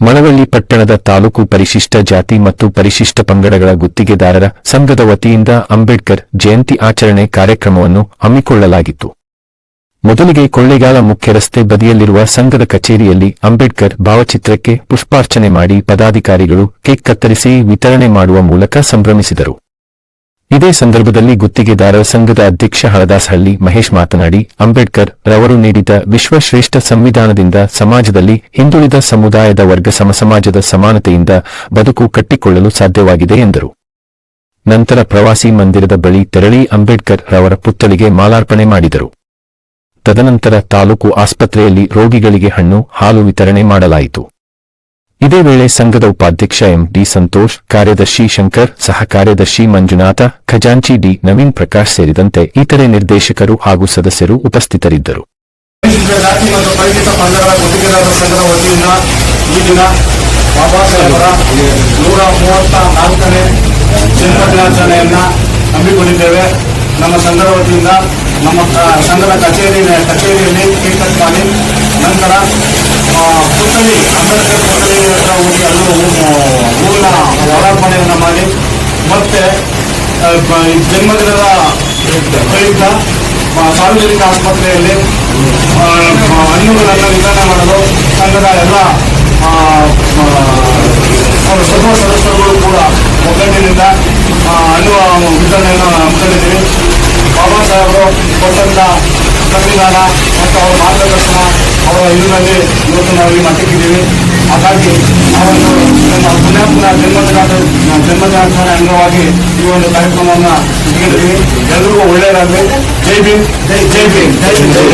ಮಳವಳ್ಳಿ ಪಟ್ಟಣದ ತಾಲೂಕು ಪರಿಶಿಷ್ಟ ಜಾತಿ ಮತ್ತು ಪರಿಶಿಷ್ಟ ಪಂಗಡಗಳ ಗುತ್ತಿಗೆದಾರರ ಸಂಘದ ವತಿಯಿಂದ ಅಂಬೇಡ್ಕರ್ ಜಯಂತಿ ಆಚರಣೆ ಕಾರ್ಯಕ್ರಮವನ್ನು ಹಮ್ಮಿಕೊಳ್ಳಲಾಗಿತ್ತು. ಮೊದಲಿಗೆ ಕೊಳ್ಳೇಗಾಲ ಮುಖ್ಯ ರಸ್ತೆ ಬದಿಯಲ್ಲಿರುವ ಸಂಘದ ಕಚೇರಿಯಲ್ಲಿ ಅಂಬೇಡ್ಕರ್ ಭಾವಚಿತ್ರಕ್ಕೆ ಪುಷ್ಪಾರ್ಚನೆ ಮಾಡಿ ಪದಾಧಿಕಾರಿಗಳು ಕೇಕ್ ಕತ್ತರಿಸಿ ವಿತರಣೆ ಮಾಡುವ ಮೂಲಕ ಸಂಭ್ರಮಿಸಿದರು. ಇದೇ ಸಂದರ್ಭದಲ್ಲಿ ಗುತ್ತಿಗೆದಾರರ ಸಂಘದ ಅಧ್ಯಕ್ಷ ಹಳದಾಸಹಳ್ಳಿ ಮಹೇಶ್ ಮಾತನಾಡಿ, ಅಂಬೇಡ್ಕರ್ ರವರು ನೀಡಿದ ವಿಶ್ವಶ್ರೇಷ್ಠ ಸಂವಿಧಾನದಿಂದ ಸಮಾಜದಲ್ಲಿ ಹಿಂದುಳಿದ ಸಮುದಾಯದ ವರ್ಗ ಸಮಸಮಾಜದ ಸಮಾನತೆಯಿಂದ ಬದುಕು ಕಟ್ಟಿಕೊಳ್ಳಲು ಸಾಧ್ಯವಾಗಿದೆ ಎಂದರು. ನಂತರ ಪ್ರವಾಸಿ ಮಂದಿರದ ಬಳಿ ತೆರಳಿ ಅಂಬೇಡ್ಕರ್ ರವರ ಪುತ್ಥಳಿಗೆ ಮಾಲಾರ್ಪಣೆ ಮಾಡಿದರು. ತದನಂತರ ತಾಲೂಕು ಆಸ್ಪತ್ರೆಯಲ್ಲಿ ರೋಗಿಗಳಿಗೆ ಹಣ್ಣು, ಹಾಲು ವಿತರಣೆ ಮಾಡಲಾಯಿತು. ಇದೇ ವೇಳೆ ಸಂಘದ ಉಪಾಧ್ಯಕ್ಷ ಎಂ ಡಿ ಸಂತೋಷ್, ಕಾರ್ಯದರ್ಶಿ ಶಂಕರ್, ಸಹ ಕಾರ್ಯದರ್ಶಿ ಮಂಜುನಾಥ, ಖಜಾಂಚಿ ಡಿ ನವೀನ್ ಪ್ರಕಾಶ್ ಸೇರಿದಂತೆ ಇತರೆ ನಿರ್ದೇಶಕರು ಹಾಗೂ ಸದಸ್ಯರು ಉಪಸ್ಥಿತರಿದ್ದರು. ನಮ್ಮ ಸಂಘದ ವತಿಯಿಂದ ನಮ್ಮ ಸಂಘದ ಕಚೇರಿ, ಕಚೇರಿಯಲ್ಲಿ ನಂತರ ಪುತ್ಥಳಿ ಅಂಬೇಡ್ಕರ್ ಪುತ್ಥಳಿ ಹತ್ರ ಹೋಗಿ ಮಾಡಿ ಮತ್ತೆ ಜನ್ಮದಿನದ ಪ್ರಯುಕ್ತ ಸಾರ್ವಜನಿಕ ಆಸ್ಪತ್ರೆಯಲ್ಲಿ ಹಣ್ಣುಗಳನ್ನು ವಿತರಣೆ ಮಾಡಲು ಸಂಘದ ಎಲ್ಲ ಸರ್ವ ಸದಸ್ಯರುಗಳು ಕೂಡ ಒಗ್ಗಟ್ಟಿನಿಂದ ಹಣ್ಣು ವಿತರಣೆಯನ್ನು ಹಮ್ಮಿಕೊಂಡಿದ್ದೀವಿ. ಬಾಬಾ ಸಾಹೇಬರು ಕೊಟ್ಟಂತ ಸಂವಿಧಾನ ಮತ್ತು ಅವರ ಮಾರ್ಗದರ್ಶನ ಅವರ ಇದರಲ್ಲಿ ಇವತ್ತು ನಾವು ಈ ಮಟ್ಟಕ್ಕಿದ್ದೀವಿ ಹಾಗಾಗಿ ನಾವೊಂದು ನಮ್ಮ ಪುಣ್ಯಾತ್ಮನ ಜನ್ಮದಿನಾದ ಜನ್ಮದಿನಾಚರಣೆ ಅಂಗವಾಗಿ ಈ ಒಂದು ಕಾರ್ಯಕ್ರಮವನ್ನು ಇಟ್ಕೊಂಡಿದ್ದೀವಿ ಎಲ್ರಿಗೂ ಒಳ್ಳೆಯದಾಗಲಿ. ಜೈ ಭೀಮ್ ಜೈ ಜೈ ಭೀಮ್ ಜೈ ಭೀಮ್.